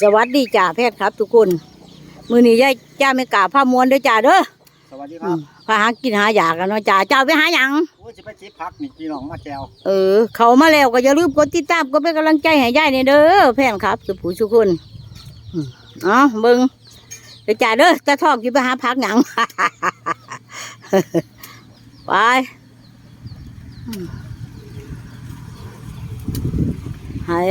สวัสดีจ่าแพทย์ครับทุกคน มือนี้ยายจ้าไม่กล้าผ้ามวนเด้อจ่าเด้อสวัสดีคอืรับมพาหากินหาอยากกันเนาะจ่าเจ้าไปหาหยังโอ้ยจะไปจิบพักนี่พี่น้องมาแจวเออ เขามาแล้วก็อย่าลืมกดติดตามก็เป็นกำลังใจให้ยายเนี่ยเด้อแพนครับสุผู้ทุกคนอืมเอ๋อเบิ่งเดี๋ยวจ่าเด้อตาทองจะไปหาพักหยังไปอืมหาย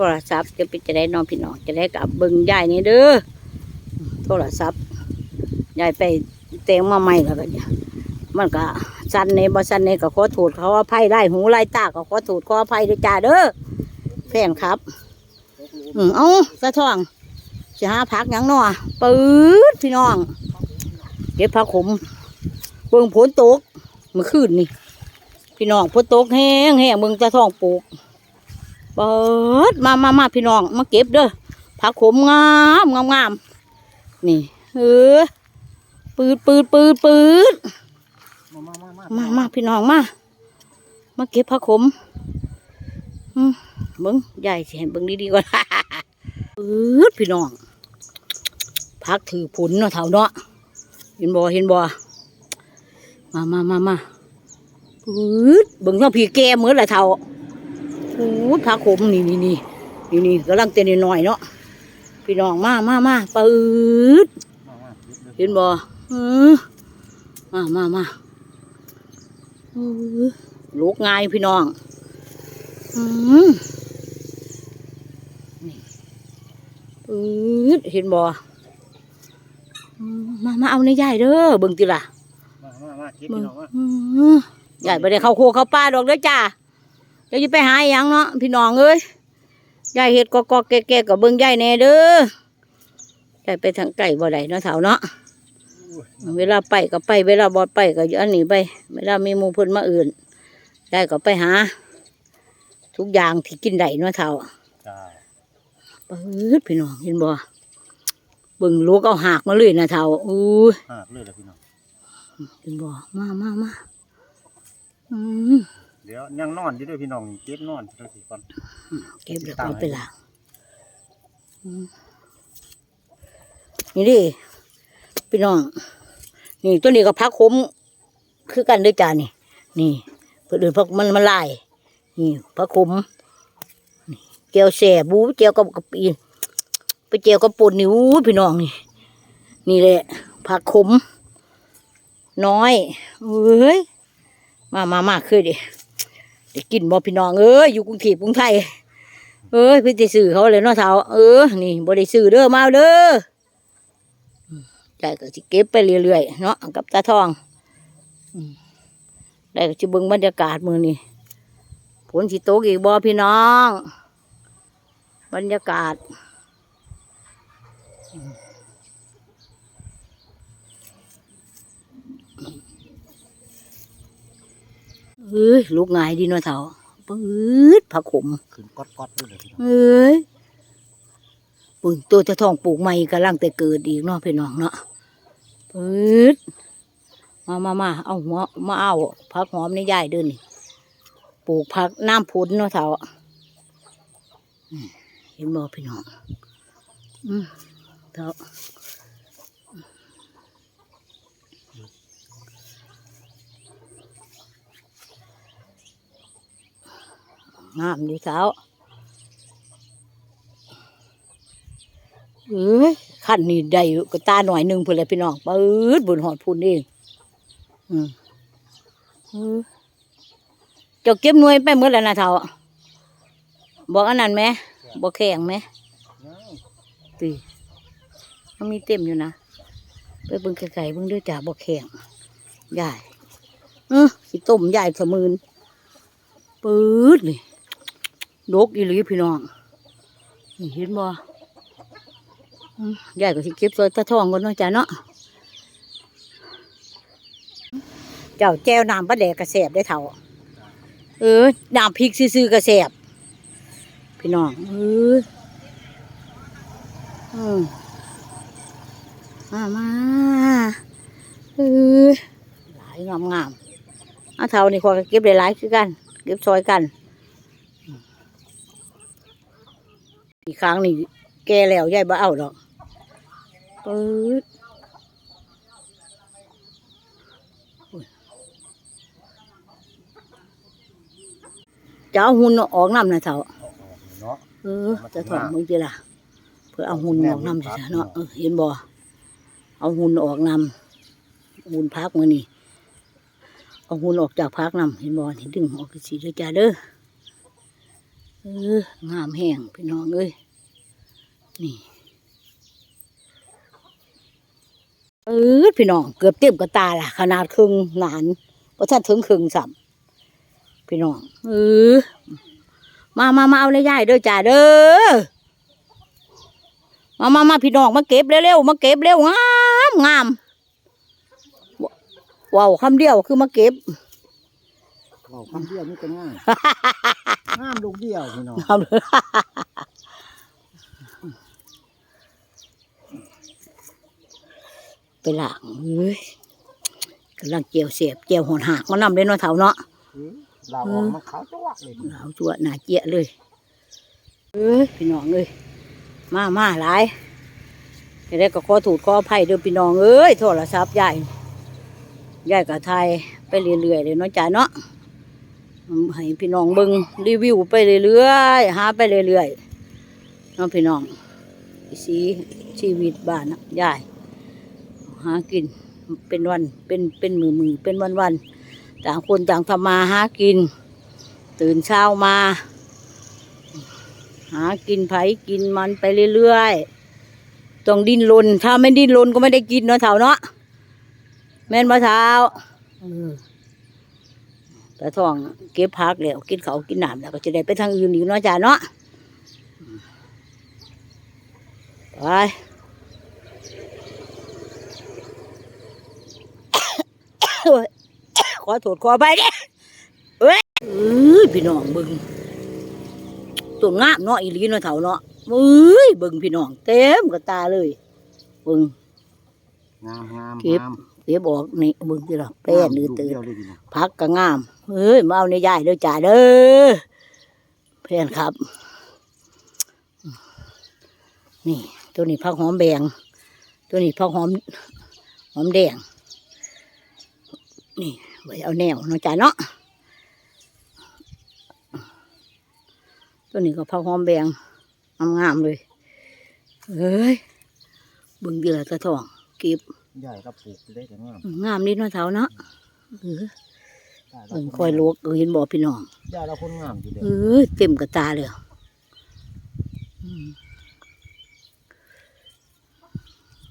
โทรศัพท์จะไปจะได้นอนพี่น้องจะได้กับเบิ่งยายนี่เด้อโทรศัพท์ยายไปเตงมาใหม่แล้วก็เนี่ยมันก็สั้นในบ่สั้นในก็ขอโทษเขาว่าไพ่ได้หูไล่ตาก็ขอโทษขออภัยด้วยจ้าเด้อแฟนครับ อืมเอ้าสะท้องจะหาผักยังนาะปื๊ดพี่น้อง เก็บผักขมเบิ่งฝนตกเมื่อคืนนี่พี่น้องฝนตกแห้งแห้งเบิ่งสะท้องปลูก เปิดมามามาพี่น้องมาเก็บเด้อผักขมงามงามงามนี่เออปืดปืดปืดปืดมามามามามาพี่น้องมามาเก็บผักขมอืมเบิ้งใหญ่สิเห็นเบิ้งดีๆก่อนปืดพี่น้องพักถือผลเนาะเท่าเนาะเห็นบ่เห็นบ่มามามามาปืดเบิ้งเท่าผีแก่เหมือนละเท่า ปืดผักขมนี่นี่นี่นี่นี่กำลังเต้นน้อยๆเนาะพี่น้องมามามาปืดมามาจิบเลยเห็นบ่เออมามามาเออลูกง่ายพี่น้องอืมนี่ปื๊ดเห็นบ่อืมมามาเอาในยายเด้อเบิ่งติล่ะมามามาจิบเบิ่งพี่น้องมาอืมยายบ่ได้เข้าโคเข้าป่าดอกเด้อจ้า เดี๋ยวจะไปหาอหยังเนาะพี่น้องเอ้ยยายเฮ็ดกอกๆแก่ๆก็เบิ่งยายแน่เด้อยายไปทางไก่บ่ได้เนาะเฒ่าเนาะเวลาไปก็ไป เวลาบอดไปก็อันนี้ไป เวลามีหมูเพิ่นมาอื่นได้ก็ไปหา ทุกอย่างที่กินได้เนาะเท่าจ้าปืดพี่น้องเห็นบ่เบิ่งลูกเอาหากมาเลยนะเท่าอู้ยหากเลยเลยพี่น้องเห็นบ่มามามาอืม เดี๋ยวยังนอนอยู่ด้วยพี่น้องเก็บนอนเลยสิก่อนเก็บแล้วก็เอาไปล้างอืมนี่ดิพี่น้อง นี่ตัวนี้ก็พักขมคือกันเด้วยจ้านี่ นี่เพื่อนอื่นพักมันมันลาย นี่พักขมนี่เจียวแสบบูเจียวกับกะปีไปเจียวกับปุ่นนี่อู้พี่น้องนี่ นี่แหละผักขม น้อยเอ้ยมามามาคือดิ เดี๋ยวกินบ่พี่น้องเอ้ยอยู่กรุงเทพกรุงไทยเอ้ยพี่ติซื้อเขาเลยเนาะเท้าเออนี่บ่ได้ซื้อเด้อมาเอาเด้อได้ก็สิเก็บไปเรื่อยๆเนาะกับตาทองได้ก็สิเบิ่งบรรยากาศมือนี้ฝนสิตกอีกบ่พี่น้อง บรรยากาศอื เอ้ยลูกง่ายดีเนาะเท้าปื๊ดผักขมขึ้นก๊อดก๊อดด้วยเลยพี่น้องเอ้ยปุ่นตัวจะทองปลูกใหม่กำลังแต่เกิดอีกเนาะพี่น้องเนาะปืดมามามาเอาหัวมาเอาผักหอมในยายเดินนี่ปลูกผักน้ำพุนเนาะเถาอืมเห็นบ่พี่น้องอืมเถา งามดีเถาเอ้ยขั้นนี้ได้ก็ตาหน่อยหนึ่งเพื่อเลยพี่น้องปื๊ดบุญหอดพูนเองอืมเออจ้าเก็บหน่วยไปเมื่อแล้วนะเท่าบอกอันนั้นไหมบอกแข็งไหมตีมันมีเต็มอยู่นะไปเบิ่งไก่เบิ่งด้วยจ่าบอกแข็งใหญ่เออสิต้มใหญ่สมืนปื๊ดเลย ดกอีหลีพี่น้องเห็นบ่ยายก็สิเก็บใส่ตะทองก่อนเนาะจ้ะเนาะเจ้าแจวน้ำปลาแดกกระแสบได้เท่า เออน้ำพริกซื่อๆกระแสบพี่น้องเอออืมามาเออหลายงามงามๆเอาเท่านี่ขอยเก็บได้หลายคือกัน เก็บซอยกัน อีกครั้งนี่แกแล้วยายบ่เอาดอกปื๊ดจะเอาหุ่นออกน้ำนะเถาเนาะเออจะถอดมึงจีล่ะเพื่อเอาหุ่นออกน้ำสิเนาะเออเห็นบ่เอาหุ่นออกน้ำหุ่นพักมือนี่เอาหุ่นออกจากพักน้ำเห็นบ่นี่ดึงออกสีเด้อจ้าเด้อ เอองามแห้งพี่น้องเอ้ยนี่เออพี่น้องเกือบเต็มกระตาล่ะ ขนาดครึ่งหนานเพราะท่านถึงครึ่งสัมพี่น้องเออมามามาเอาเลยยายเด้อจ้าเด้อมามามาพี่น้องมาเก็บเร็วๆมาเก็บเร็วงามงามว้าวคำเดียวคือมาเก็บเราคำเดียวนี่ก็ง่าย งามลูกเดียวพี่น้องเอาเลยไปล้างเอ้ยกำลังเจียวเสียบเจียวหอนหักมานำเลยเนาะเถาเนาะเราออกมาขาวจั๊วะเลยเราจั่วหน้าเจียเลยเอ้ยพี่น้องเอ้ยมามาหลายจะได้ก็ขอถูกขออภัยเด้อพี่น้องเอ้ยโทรศัพท์ใหญ่ใหญ่กับไทยไปเรื่อยๆเลยเนาะจ้าเนาะอืม ให้พี่น้องเบิงรีวิวไปเรื่อยๆหาไปเรื่อยๆเนาะพี่น้องสีชีวิตบ้านยายหากินเป็นวันเป็นเป็นมือมือๆเป็นวันวันๆต่างคนต่างทำมาหากิน ตื่นเช้ามา หากินไผกินมันไปเรื่อยๆต้องดิ้นรนถ้าไม่ดิ้นรนก็ไม่ได้กินเนาะเถาเนาะแม่นมะเท้าเออ แต่ท้องเก็บพักแล้วกินเขาวกินน้ำแล้วก็จะได้ไปทางอื่นอีกเนาะจ้าเนาะไปโอ้ยขอโทษขอไปเด้เอ้ยเอ้ยพี่น้องเบิ่งตัวงามเนาะอีหลีเนาะเฒ่าเนาะเอ้ยเบิ่งพี่น้องเต็มกระตาเลยเบิ่งงามงามเก็บงามเก็บออกนี่เบิ่งสิล่ะแป้นนี่ลูกตื่นเดียวเลยพี่น้องพักก็งาม เอ้ยมาเอาในยายเด้อจ้าเด้อเพื่อนครับ นี่ตัวนี้ผักหอมแบงตัวนี้ผักหอมหอมแดง นี่ไว้เอาแนวเนาะจ้าเนาะตัวนี้ก็ผักหอมแบงงามๆเลยเอ้ยเบิ่งเดือดตะทองเก็บใหญ่ก็ปลูกได้แต่งามงามนิดเนาะเท้าเนาะเออ ใหญ่เบิ่งคอยลวกเออเห็นบ่พี่น้องใหญ่เราคนงามอยู่เด้อเอ้ยเต็มกระตาเลยอืม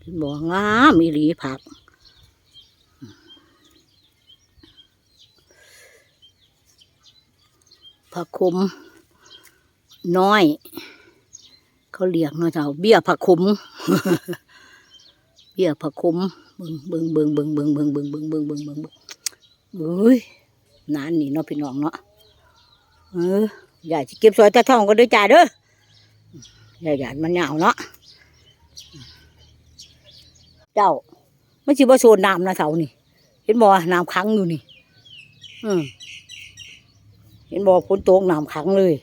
เห็นบ่งามอีหลีผักผักขมน้อย เขาเรียกเนาะเจ้าเบี้ยผักขมเบี้ยผักขมเบิ่งเบิ่งเบิ่งเบิ่งเบิ่งเบิ่งเบิ่งเบิ่งเบิ่งเบิ่งเบิ่งเบิ่งเอ้ย นานนี่เนาะพี่น้องเนาะเออยากจะเก็บซอยตะท่องก็ด้วยจ่าเด้อย่าหยาดมันยาวเนาะเจ้าไมันสิบ่โซนน้ำนะเสานี่ เห็นบ่น้ำขังอยู่นี่ อืมเห็นบ่ฝนตกน้ำขังเลย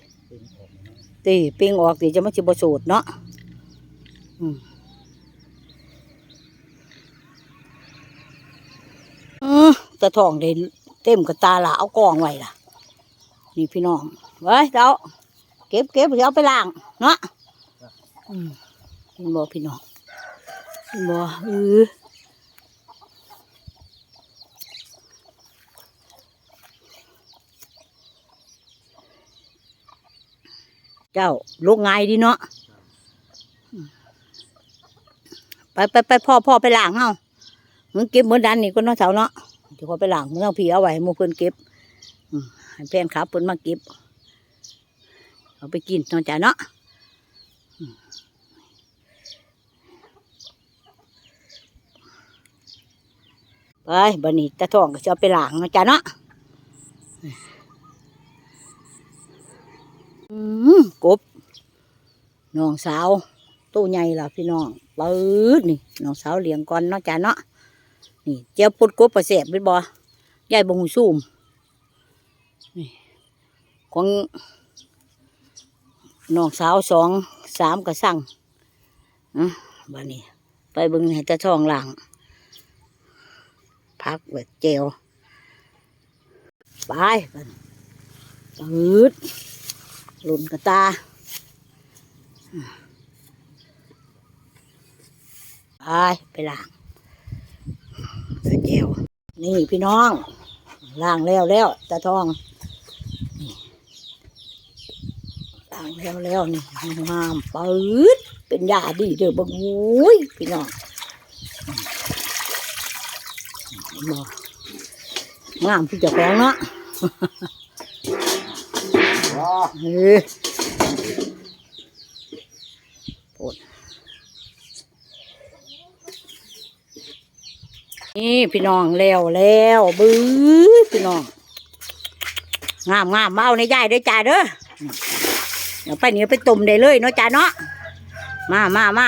ตีเปิงออกตีจะไมันสิบ่โสดเนาะอืมอือตะทองได้เต็มกับตาละเอากองไว้ล่ะ นี่พี่น้องไว้เจ้าเก็บเก็บเดี๋ยวเอาไปล้างเนาะอืมเห็นบ่พี่น้องเห็นบ่เออเจ้าลูกง่ายดีเนาะอืมไปไปไปพ่อพ่อไปล้างเฮามึงเก็บเหมือนดันนี่ก็เนาะเสาเนาะ เดี๋ยวเขาไปหล้างมึงเอาพี่เอาไว้มูเพิ่นเก็บให้แฟนครับเพิ่นมาเก็บเอาไปกินเนาะจ้ะเนาะไปบันนี้ตะทองก็จะเอาไปหล้างนาะจ้ะเนาะอืมกบน้องสาวตู้ใหญ่ล่ะพี่น้องปื๊ดนี่น้องสาวเลี้ยงก่อนเนาะจ้ะเนาะ นี่เจ้าปุดกบประเสบเป็นบ่ยายบงซูมนี่ของน้องสาวสองสามก็สั่งอะบ้านี้ ไปบึงให้ตาช่องหลังพักแบบเจวไปตืดหลุนกระตาไปไปหล้าง เสือวนี่พี่น้องล้างแล้วแล้วตาทองนี่ล้างแล้วแล้วนี่งามปืดเป็นยาดีเด้อบังโอ้ยพี่น้องงามพี่เจ้าของเนาะว้อปวด นี่พี่น้องแล้วแล้วบื้อพี่น้องงามงามมาเอาในยายเด้อจ้าเด้อเดี๋ยวไปเหนียวไปตุ่มได้เลยเนาะจ้าเนาะมามามา